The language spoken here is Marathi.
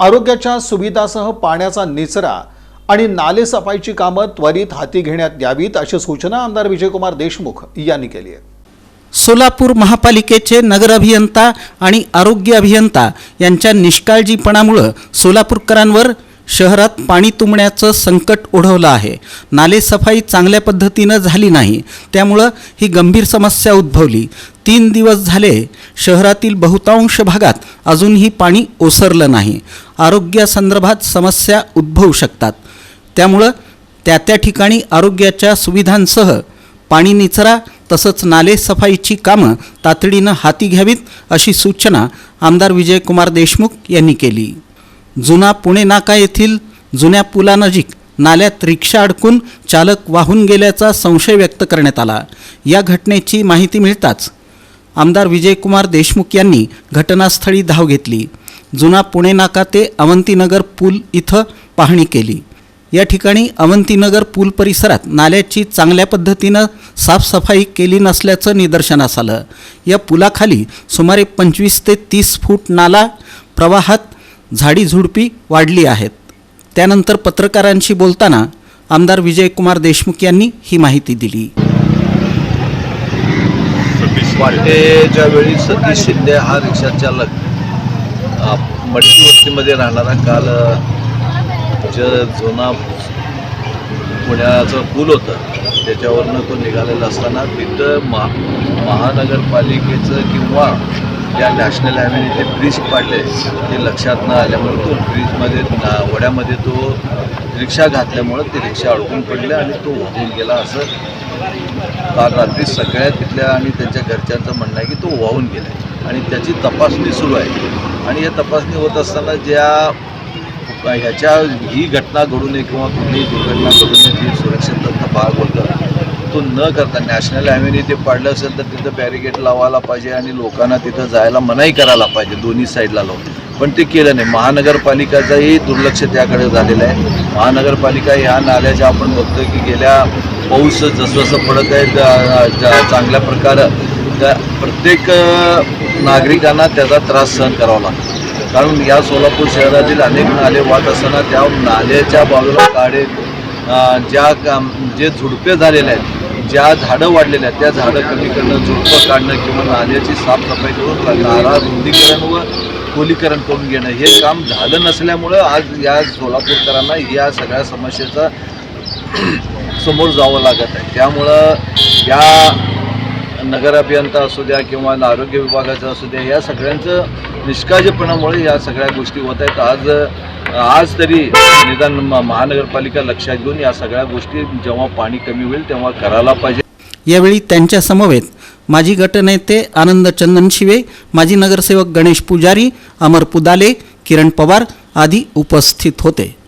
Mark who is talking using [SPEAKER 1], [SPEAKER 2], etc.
[SPEAKER 1] आरोग्याच्या सुविधासह पाण्याचा निचरा आणि नालेसफाईची कामं त्वरित हाती घेण्यात यावीत अशी सूचना आमदार विजयकुमार देशमुख यांनी केली आहे.
[SPEAKER 2] सोलापूर महापालिकेचे नगर अभियंता आणि आरोग्य अभियंता यांच्या निष्काळजीपणामुळं सोलापूरकरांवर शहरात पाणी तुंबण्याचं संकट ओढवलं आहे. नालेसफाई चांगल्या पद्धतीनं झाली नाही. त्यामुळं ही गंभीर समस्या उद्भवली. तीन दिवस झाले शहरातील बहुतांश भागात अजूनही पाणी ओसरलं नाही. आरोग्यासंदर्भात समस्या उद्भवू शकतात. त्यामुळं त्या त्या ठिकाणी आरोग्याच्या सुविधांसह पाणी निचरा तसंच नालेसफाईची कामं तातडीनं हाती घ्यावीत अशी सूचना आमदार विजयकुमार देशमुख यांनी केली. जुना पुणे नाका येथील जुन्या पुलानजीक नाल्यात रिक्षा अडकून चालक वाहून गेल्याचा संशय व्यक्त करण्यात आला. या घटनेची माहिती मिळताच आमदार विजयकुमार देशमुख यांनी घटनास्थळी धाव घेतली. जुना पुणे नाका ते अवंतीनगर पूल इथं पाहणी केली. या ठिकाणी अवंतीनगर पूल परिसरात नाल्याची चांगल्या पद्धतीनं साफसफाई केली नसल्याचं निदर्शनास आलं. या पुलाखाली सुमारे पंचवीस ते तीस फूट नाला प्रवाहात झाडी झुडपी वाढली आहेत. त्यानंतर पत्रकारांशी बोलताना आमदार विजयकुमार देशमुख यांनी ही माहिती दिली.
[SPEAKER 3] वाटेच्या वेळी सतीश शिंदे हा रिक्षा चालक अ, मडकी वस्तीमध्ये राहणारा काल जुना पुण्याचं पूल होतं त्याच्यावरनं तो निघालेला असताना तिथं महा महानगरपालिकेचं किंवा या नॅशनल हायवेने ते ब्रिज पाडले ते लक्षात न आल्यामुळे तो ब्रिजमध्ये ना- वड्यामध्ये तो रिक्षा घातल्यामुळं ती रिक्षा अडकून पडले आणि तो वाहून गेला असं काल रात्री सगळ्या तिथल्या आणि त्यांच्या घरच्यांचं म्हणणं आहे की तो वाहून गेला आहे. आणि त्याची तपासणी सुरू आहे. आणि या तपासणी होत असताना ज्या ह्याच्या ही घटना घडू नये किंवा कुठलीही दुर्घटना घडू नये जी सुरक्षितता बाळगवतं होतं न करता नॅशनल ॲव्हेन्यू ते पाडलं असेल तर तिथं बॅरिकेड लावायला पाहिजे आणि लोकांना तिथं जायला मनाई करायला पाहिजे दोन्ही साईडला लावून. पण ते केलं नाही. महानगरपालिकाचंही दुर्लक्ष त्याकडे झालेलं आहे. महानगरपालिका ह्या नाल्याच्या आपण बघतो की गेल्या पाऊस जसजसं पडत आहे चांगल्या प्रकारे त्या प्रत्येक नागरिकांना त्याचा त्रास सहन करावा लागतो. कारण या सोलापूर शहरातील अनेक नाले वाहत असताना त्या नाल्याच्या बाजूला काढे ज्या काम जे झुडपे झालेले आहेत ज्या झाडं वाढलेल्या आहेत त्या झाडं कमी करणं झुडपं काढणं किंवा नाल्याची साफसफाई करून नाला रुंदीकरण व खोलीकरण करून घेणं हे काम झालं नसल्यामुळं आज या सोलापूरकरांना या सगळ्या समस्येचा समोर जावं लागत आहे. त्यामुळं या नगर अभियंता असू द्या किंवा आरोग्य विभागाचं असू द्या या सगळ्यांचं निष्काळजीपणामुळे या सगळ्या गोष्टी होत आहेत. आज आज तरी निदान म- महानगरपालिका लक्षात घेऊन या सगळ्या गोष्टी जेव्हा पाणी कमी होईल तेव्हा करायला पाहिजे.
[SPEAKER 2] यावेळी त्यांच्या समवेत माजी गटनेते आनंद चंदन शिवे माजी नगरसेवक गणेश पुजारी अमर पुदाले किरण पवार आदी उपस्थित होते.